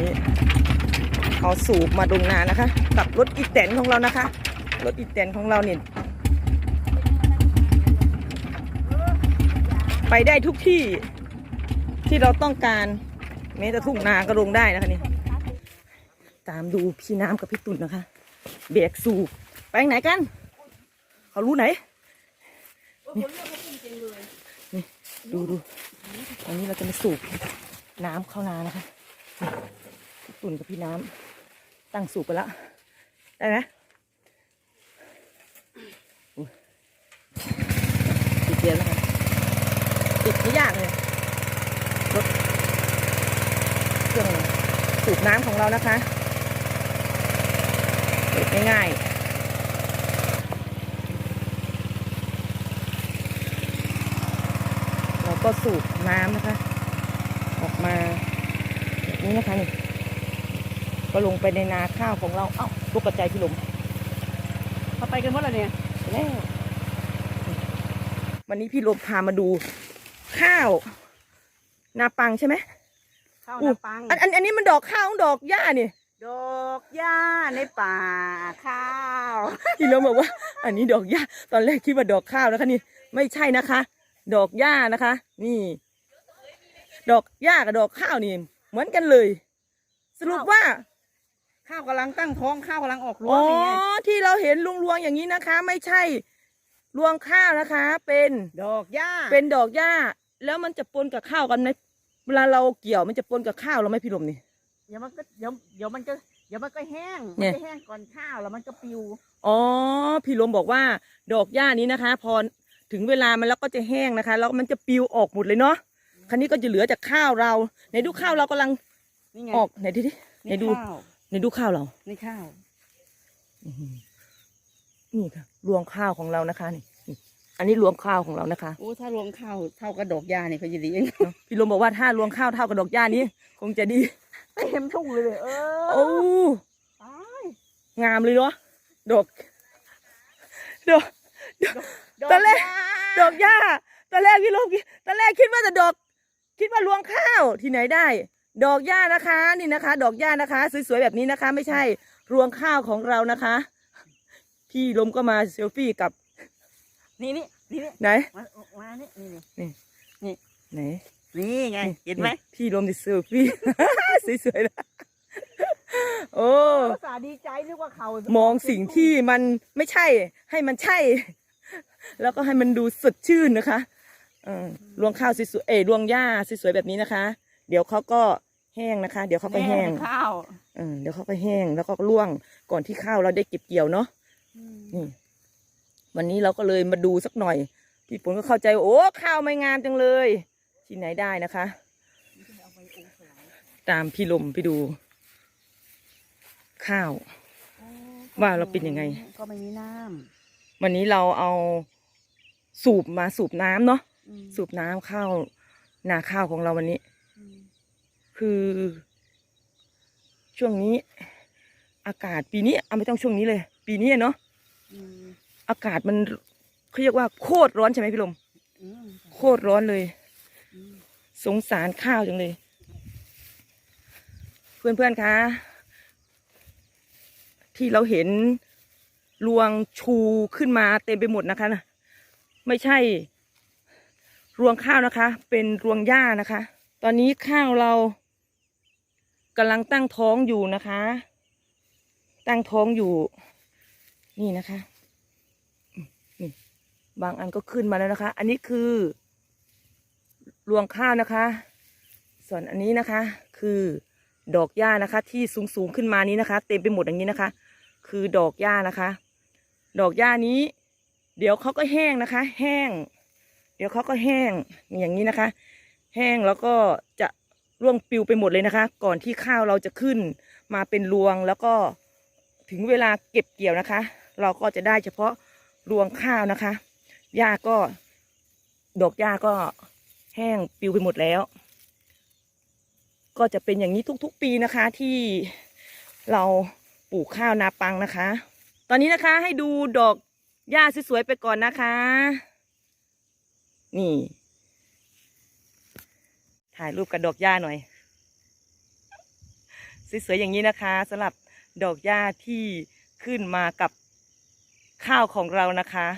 นี่เอาสูบมาดงนานะคะ กับรถอีแตนของเรานะคะ รถอีแตนของเราเนี่ยไปได้ทุกที่ที่เราต้องการแม้จะทุ่งนาก็ลงได้นะคะนี่ตามดูพี่น้ำกับพี่ตุ่นนะคะแบรกสูบไปไหนกัน เขารู้ไหนนี่ดูดูตอนนี้เราจะมาสูบน้ำเข้านานะคะ ตุ่นกับพี่น้ำตั้งสูบไปแล้วได้ไหมติดเดียวแล้วค่ะติดไม่ยากเลยรถเครื่องสูบน้ำของเรานะคะติดง่ายๆเราก็สูบน้ำนะคะ ออกมาแบบนี้นะคะนี่ ก็ลงไปในนาข้าวของเรา เอ้าลูกกระจายพี่หลมเขาไปกันหมดแล้วเนี่ยแล้ววันนี้พี่ลมพามาดู ข้าวนาปังใช่ไหมข้าวอู้นาปังอันอันอันนี้มันดอกข้าวดอกหญ้านี่ดอกหญ้าในป่าข้าวพี่ลมบอกว่า อันนี้ดอกหญ้าตอนแรกคิดว่าดอกข้าวนะคะนี่ไม่ใช่นะคะ ดอกหญ้านะคะ นี่ ดอกหญ้ากับดอกข้าวนี่เหมือนกันเลย สรุปว่า ข้าวกำลังตั้งท้องข้าวกำลังออกรวอ๋งอนี่ไงที่เราเห็นลุงรวงอย่างนี้นะคะ ไม่ใช่รวงข้าวนะคะ เป็นดอกหญ้าเป็นดอกหญ้า แล้วมันจะปนกับข้าวกันไหมเวลาเราเกี่ยวมันจะปนกับข้าวเราไหมพี่ลมนี่ เดี๋ยวมันก็เดี๋ยวเดี๋ยวมันก็เดี๋ยวมันก็แห้งเนี่มันย จะแห้งก่อนข้าวแล้วมันก็ปิวอ๋อพี่ลมบอกว่าดอกหญ้านี้นะคะ พอถึงเวลามันแล้วก็จะแห้งนะคะ แล้วมันจะปลิวออกหมดเลยเนาะคันนี้ก็จะเหลือจากข้าวเราไหนดูข้าวเรากำลังนี่ไงออกไหนดิดิไหนดูข้าว ไหนดูข้าวเรานี่ข้าวอื้อหือนี่ค่ะรวงข้าวของเรานะคะนี่นี่ อันนี้รวงข้าวของเรานะคะ โอ้ถ้ารวงข้าวเท่ากับดอกหญ้านี่เขาจะดีเองเนอะพี่ลมบอกว่าถ้ารวงข้าวเท่ากับดอกหญ้านี้ คงจะดี เต็มทุ่งเลยเออโอ้ตายงามเลยเนาะดอกดอกดอกตอนแรกหญ้าดอกหญ้าตอนแรกพี่ลมตอนแรกคิดว่าจะดอก คิดว่ารวงข้าวที่ไหนได้ ดอกหญ้านะคะนี่นะคะ ดอกหญ้านะคะ สวยๆแบบนี้นะคะ ไม่ใช่รวงข้าวของเรานะคะ พี่ลมก็มาเซลฟี่กับ นี่นี่นี่นี่ไหนมามานี่นี่นี่ไหนนี่ไงเห็นไหมพี่ลมดิเซลฟี่สวยๆนะโอ้ภาษาห์ดีใจนึกว่าเขามองสิ่งที่มันไม่ใช่ ให้มันใช่ แล้วก็ให้มันดูสดชื่นนะคะเออรวงข้าวสวยๆเอยรวงหญ้าสวยๆแบบนี้นะคะ เดี๋ยวเขาก็แห้งนะคะ เดี๋ยวเขาก็แห้งข้าวเออเดี๋ยวเขาก็แห้งแล้วก็ร่วงก่อนที่ข้าวเราได้เก็บเกี่ยวเนาะนี่ วันนี้เราก็เลยมาดูสักหน่อยพี่ฝนก็เข้าใจว่าโอ้ข้าวไม่งามจังเลยที่ไหนได้นะคะ ตามพี่ลมไปดู ข้าว ว่าเราเป็นยังไง ก็ไม่มีน้วันนี้เราเอาสูบมาสูบน้ำเนาะำอืมสูบน้ำข้าวนาข้าวของเราวันนี้อืม คือ ช่วงนี้ อากาศปีนี้เอาไม่ต้องช่วงนี้เลย ปีนี้อะเนาะอืมอากาศมันเขาเรียกว่าโคตรร้อนใช่ไหมพี่ลมอืมโคตรร้อนเลยอืมสงสารข้าวจังเลย เพื่อนๆคะที่เราเห็นรวงชูขึ้นมาเต็มไปหมดนะคะนะไม่ใช่ รวงข้าวนะคะ เป็นรวงหญ้านะคะ ตอนนี้ข้าวเรา กำลังตั้งท้องอยู่นะคะ ตั้งท้องอยู่ นี่นะคะนี่บางอันก็ขึ้นมาแล้วนะคะ อันนี้คือรวงข้าวนะคะ ส่วนอันนี้นะคะ คือดอกหญ้านะคะ ที่สูงสูงๆขึ้นมานี้นะคะ เต็มไปหมดอย่างนี้นะคะ คือดอกหญ้านะคะ ดอกหญ้านี้ เดี๋ยวเขาก็แห้งนะคะ แห้ง เดี๋ยวเขาก็แห้งอย่างนี้นะคะ แห้งแล้วก็จะ ร่วงปลิวไปหมดเลยนะคะ ก่อนที่ข้าวเราจะขึ้นมาเป็นรวงแล้วก็ถึงเวลาเก็บเกี่ยวนะคะ เราก็จะได้เฉพาะรวงข้าวนะคะหญ้าก็ดอกหญ้าก็แห้งปลิวไปหมดแล้ว ก็จะเป็นอย่างนี้ทุกๆปีนะคะที่เราปลูกข้าวนาปังนะคะ ตอนนี้นะคะให้ดูดอกหญ้าสวยๆไปก่อนนะคะ นี่ ถ่ายรูปกับดอกหญ้าหน่อย สวยๆอย่างนี้นะคะสำหรับดอกหญ้าที่ขึ้นมากับข้าวของเรานะคะ